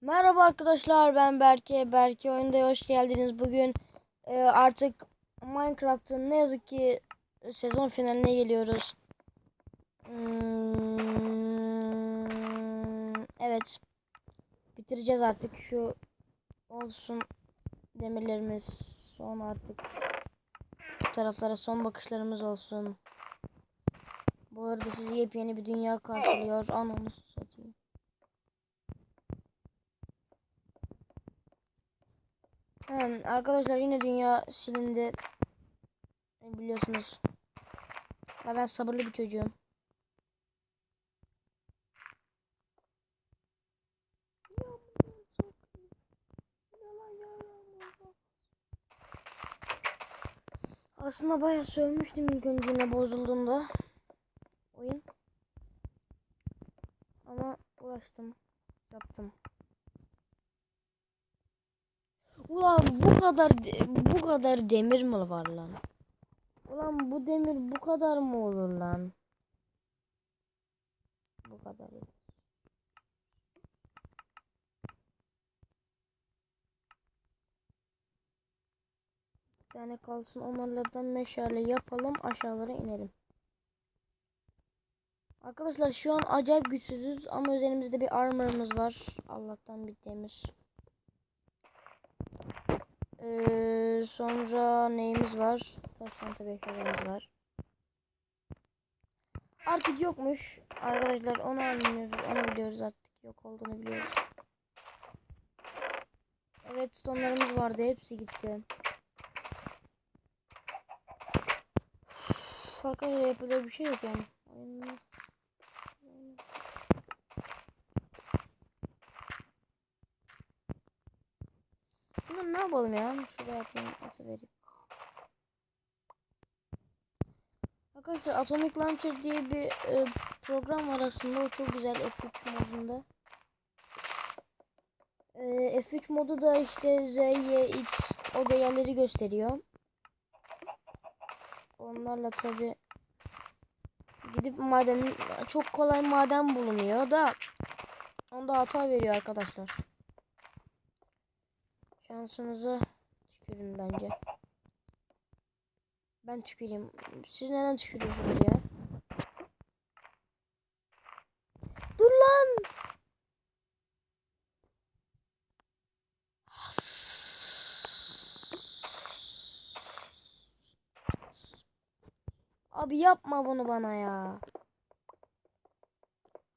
Merhaba arkadaşlar ben Berke. Berke oyunda hoş geldiniz. Bugün e, artık Minecraft'ın ne yazık ki sezon finaline geliyoruz. Hmm, evet. Bitireceğiz artık şu olsun demirlerimiz son artık. Bu taraflara son bakışlarımız olsun. Bu arada sizi yepyeni bir dünya karşılıyor. Ananı satayım. Hem arkadaşlar yine dünya silindi. Biliyorsunuz. Ya ben sabırlı bir çocuğum. Aslında bayağı sövmüştüm ilk önce yine bozulduğunda. Oyun. Ama uğraştım. Yaptım. Ulan bu kadar bu kadar demir mi var lan? Ulan bu demir bu kadar mı olur lan? Bu kadar. Bir tane kalsın onlardan meşale yapalım aşağılara inelim. Arkadaşlar şu an acayip güçsüzüz ama üzerimizde bir armor'ımız var. Allah'tan bir demir. Ee, sonra neyimiz var? Taştan tabii eşyalarımız var. Artık yokmuş. Arkadaşlar onu anlıyoruz. Onu biliyoruz artık. Yok olduğunu biliyoruz. Evet sonlarımız vardı. Hepsi gitti. Üf, Arkadaşlar bir şey yok yani. Oyunun- Bunu ne yapalım ya? Şuraya atayım, atıvereyim. Arkadaşlar Atomic Launcher diye bir e, program var aslında. O çok güzel F3 modunda. E, F3 modu da işte Z, Y, X o değerleri gösteriyor. Onlarla tabi gidip maden çok kolay maden bulunuyor da onda hata veriyor arkadaşlar. Şansınıza tükürün bence. Ben tüküreyim. Siz neden tükürüyorsunuz ya? Dur lan! Abi yapma bunu bana ya.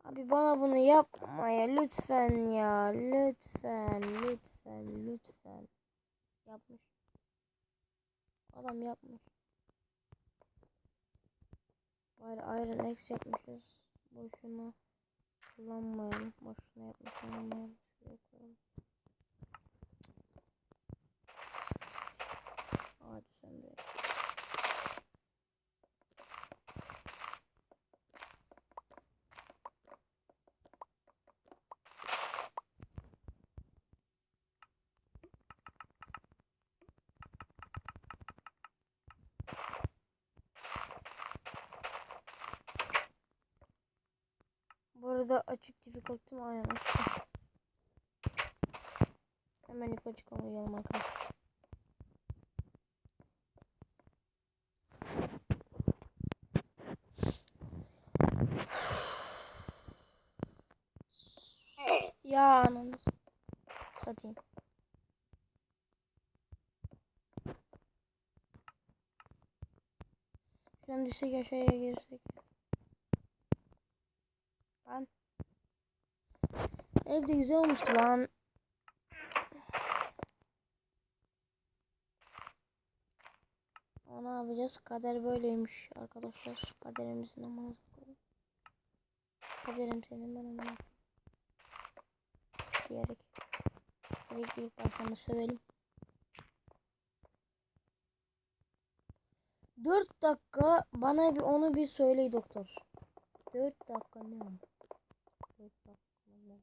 Abi bana bunu yapma ya lütfen ya. Lütfen, lütfen, lütfen. Yapmış. Adam yapmış. Bari Iron X yapmışız. Boşuna kullanmayalım. Boşuna yapmış olmayalım. Şuraya koyalım. Hadi sen de. Bu arada açık difficulty mi? Aynen açık. Hemen yukarı çıkalım uyuyalım arkadaşlar. Ya ananı satayım. Şuradan düşsek aşağıya girsek. Lan. Ev de güzel olmuştu lan. O ne yapacağız? Kader böyleymiş arkadaşlar. Kaderimizin amına koyayım. Kaderim senin ben amına diyerek. Direkt girip arkamda sövelim. 4 dakika bana bir onu bir söyle doktor. 4 dakika ne ama? 4 dakika ne?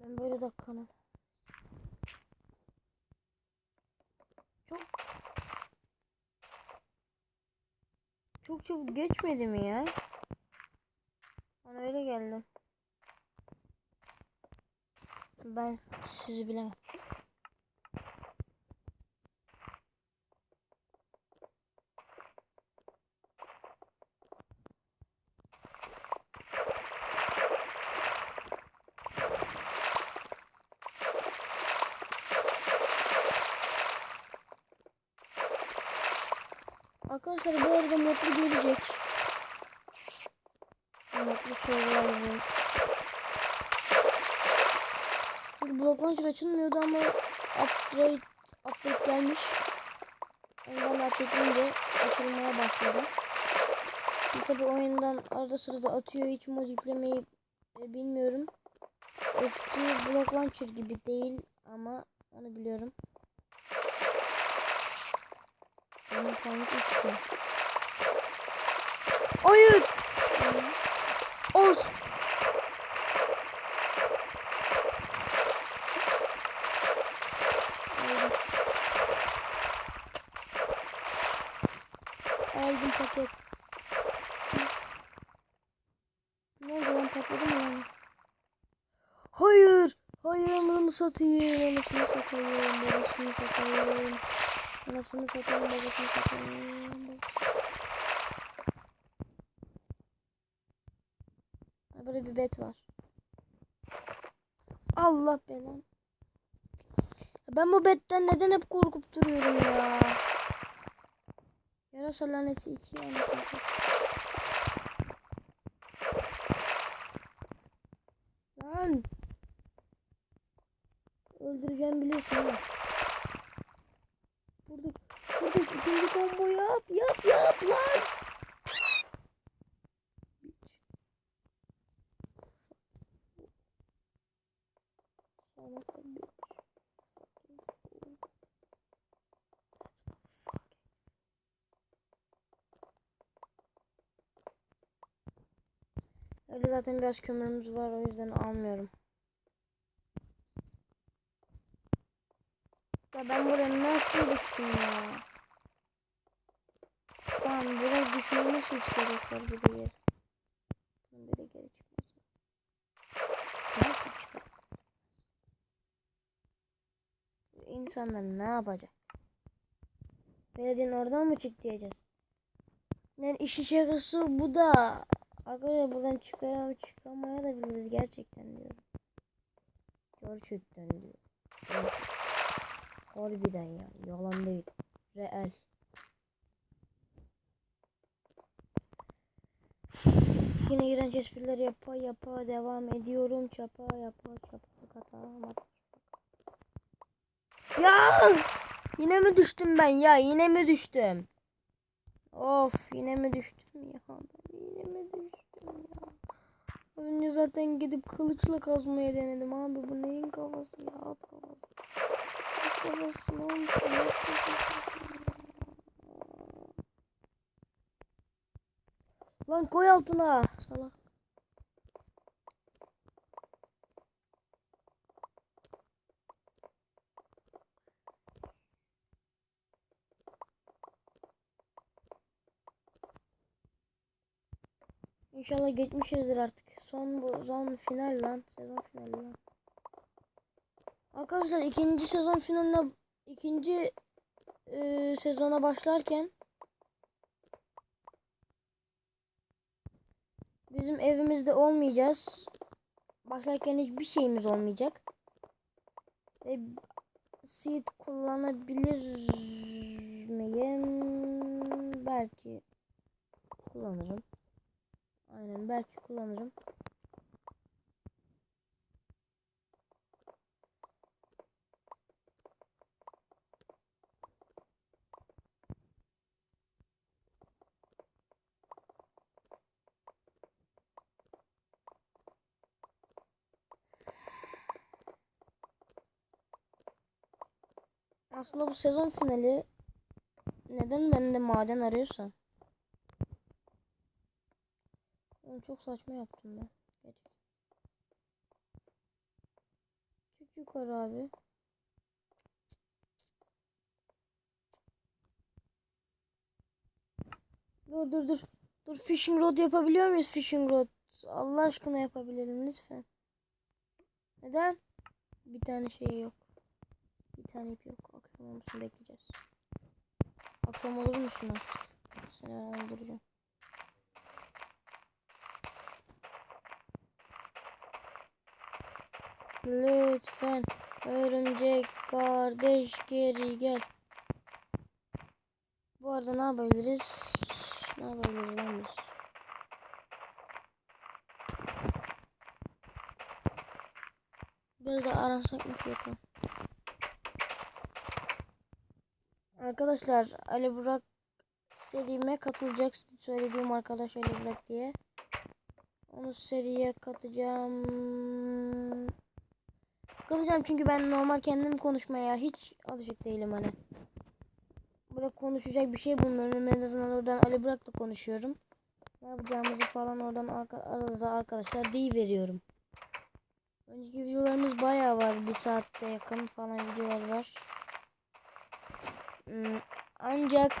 Ben böyle dakikanın. Çok çok çabuk geçmedi mi ya? Bana öyle geldim. Ben sizi bilemem. Arkadaşlar bu arada modlu gelecek. Modlu Survivor. Çünkü Block Launcher açılmıyordu ama upgrade update gelmiş. Ondan update'ince açılmaya başladı. Tabi oyundan arada sırada atıyor hiç mod yüklemeyi e, bilmiyorum. Eski Block Launcher gibi değil ama onu biliyorum. Falan hiç çıkmaz. Hayır. Oz. Aldım. Paket. Ne oldu lan patladı mı? Hayır. Hayır bunu satayım. Anasını satayım. Babasını satayım. Anasını satayım. Babasını satayım. Burada bir bet var. Allah belanı. Ben bu betten neden hep korkup duruyorum ya? Yarasa laneti 2 anasını satayım. Lan. Öldüreceğim biliyorsun değil İkinci combo yap. Yap yap lan. Öyle zaten biraz kömürümüz var o yüzden almıyorum. Ya ben buraya nasıl düştüm ya? Tamam buraya düşmeyi nasıl çıkaracaklar bir de geri? Bir de geri çıkması. Nasıl çıkar? İnsanlar ne yapacak? Belediyenin oradan mı çık diyeceğiz? Yani işi şakası bu da. Arkadaşlar buradan çıkaya çıkamaya da biliriz gerçekten diyorum. Gerçekten diyorum. Gerçekten. Harbiden yani yalan değil. Real. Yine iğrenç esprileri yapa yapa devam ediyorum. Çapa yapa çapa kata. Ya! Yine mi düştüm ben ya? Yine mi düştüm? Of yine mi düştüm ya? Ben yine mi düştüm ya? Az önce zaten gidip kılıçla kazmaya denedim abi. Bu neyin kafası ya? At kafası. At kafası ne olmuş? At kafası. Lan koy altına. Salak. İnşallah geçmişizdir artık. Son bu son final lan. Sezon finali lan. Arkadaşlar ikinci sezon finaline ikinci e, sezona başlarken bizim evimizde olmayacağız. Başlarken hiçbir şeyimiz olmayacak. Ve seed kullanabilir miyim? Belki kullanırım. Aynen belki kullanırım. Aslında bu sezon finali neden bende maden arıyorsan? Oğlum çok saçma yaptım ben. Gerçekten. Çık yukarı abi. Dur dur dur. Dur fishing rod yapabiliyor muyuz fishing rod? Allah aşkına yapabilirim lütfen. Neden? Bir tane şey yok. Bir tane ip yok. Akşam olmasını bekleyeceğiz. Akşam olur mu şunu? Seni öldüreceğim. Lütfen örümcek kardeş geri gel. Bu arada ne yapabiliriz? Ne yapabiliriz lan biz? Biraz da arasak mı ki yapalım? Arkadaşlar Ali Burak serime katılacak söylediğim arkadaş Ali Burak diye. Onu seriye katacağım. Katacağım çünkü ben normal kendim konuşmaya hiç alışık değilim hani. Burada konuşacak bir şey bulmuyorum. En azından oradan Ali Burak'la konuşuyorum. Ne yapacağımızı falan oradan arka, arada arkadaşlar deyi veriyorum. Önceki videolarımız bayağı var. Bir saatte yakın falan videolar var. Hmm, ancak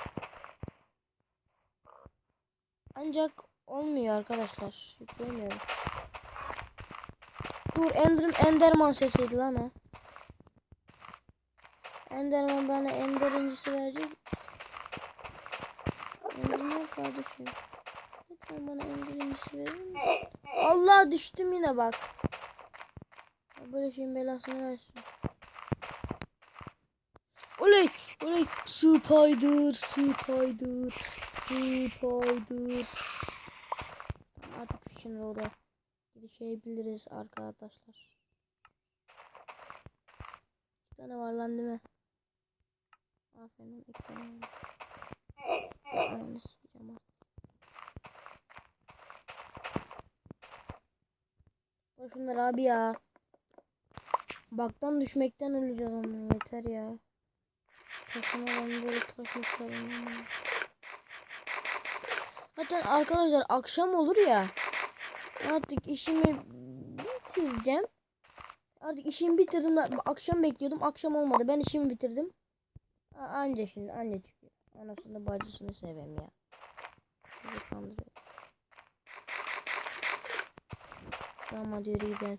ancak olmuyor arkadaşlar. Yükleyemiyorum. Dur Ender, Enderman sesiydi lan o. Enderman bana Ender incisi verecek. Enderman kardeşim. Lütfen bana Ender incisi verir misin? Allah düştüm yine bak. Böyle şeyin belasını versin. Oley! Oley! Spider! Spider! Spider! Artık Fishing Road'a girişebiliriz arkadaşlar. İki tane var lan değil mi? Aferin iki tane var. Ananı sikeceğim artık. Koy şunları abi ya. Baktan düşmekten öleceğiz ama yeter ya. Taşıma ben böyle taşımışlarım. Zaten arkadaşlar akşam olur ya. Artık işimi bitireceğim. Artık işimi bitirdim. Akşam bekliyordum. Akşam olmadı. Ben işimi bitirdim. Anca şimdi anca çıkıyor. Anasını bacısını seveyim ya. Tamam hadi yürü gidelim.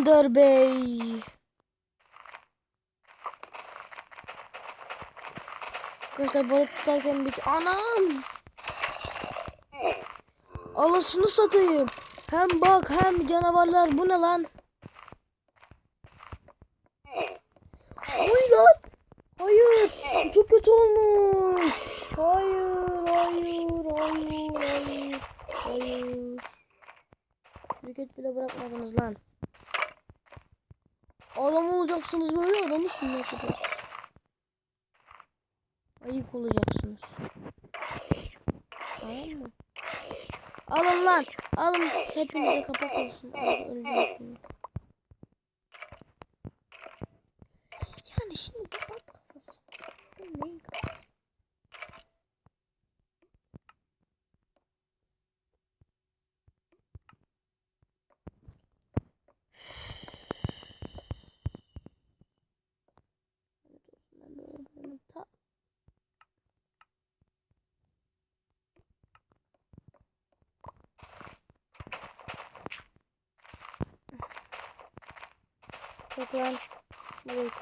Ender Bey. Arkadaşlar balık tutarken bir... Anam! Alasını satayım. Hem bak hem canavarlar. Bu ne lan? Uy lan! Hayır! Çok kötü olmuş. Hayır, hayır, hayır, hayır. Hayır. Hareket bile bırakmadınız lan. Adam olacaksınız böyle adamı kadar. Ayık olacaksınız. Tamam mı? Alın lan. Alın. Hepinize kapak olsun. Ay, öleceğim şimdi. Yani şimdi kapat kafası. Bu neyin kafası? Ben böyle böyle ta Çok lan. Evet.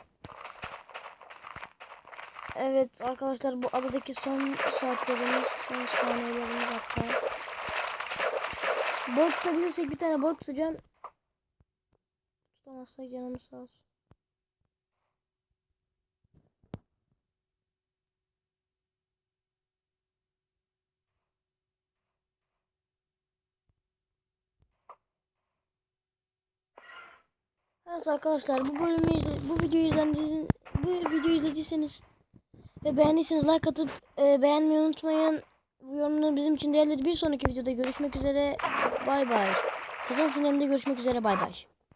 Evet arkadaşlar bu adadaki son saatlerimiz, son saniyelerimiz hatta. Balık tutabilirsek bir tane balık tutacağım. Tutamazsak canımız sağ olsun. Evet arkadaşlar bu bölümü izle, bu videoyu izlediyseniz bu videoyu izlediyseniz ve beğendiyseniz like atıp e, beğenmeyi unutmayın. Bu yorumlar bizim için değerli. Bir sonraki videoda görüşmek üzere. Bay bay. Sezon finalinde görüşmek üzere. Bay bay.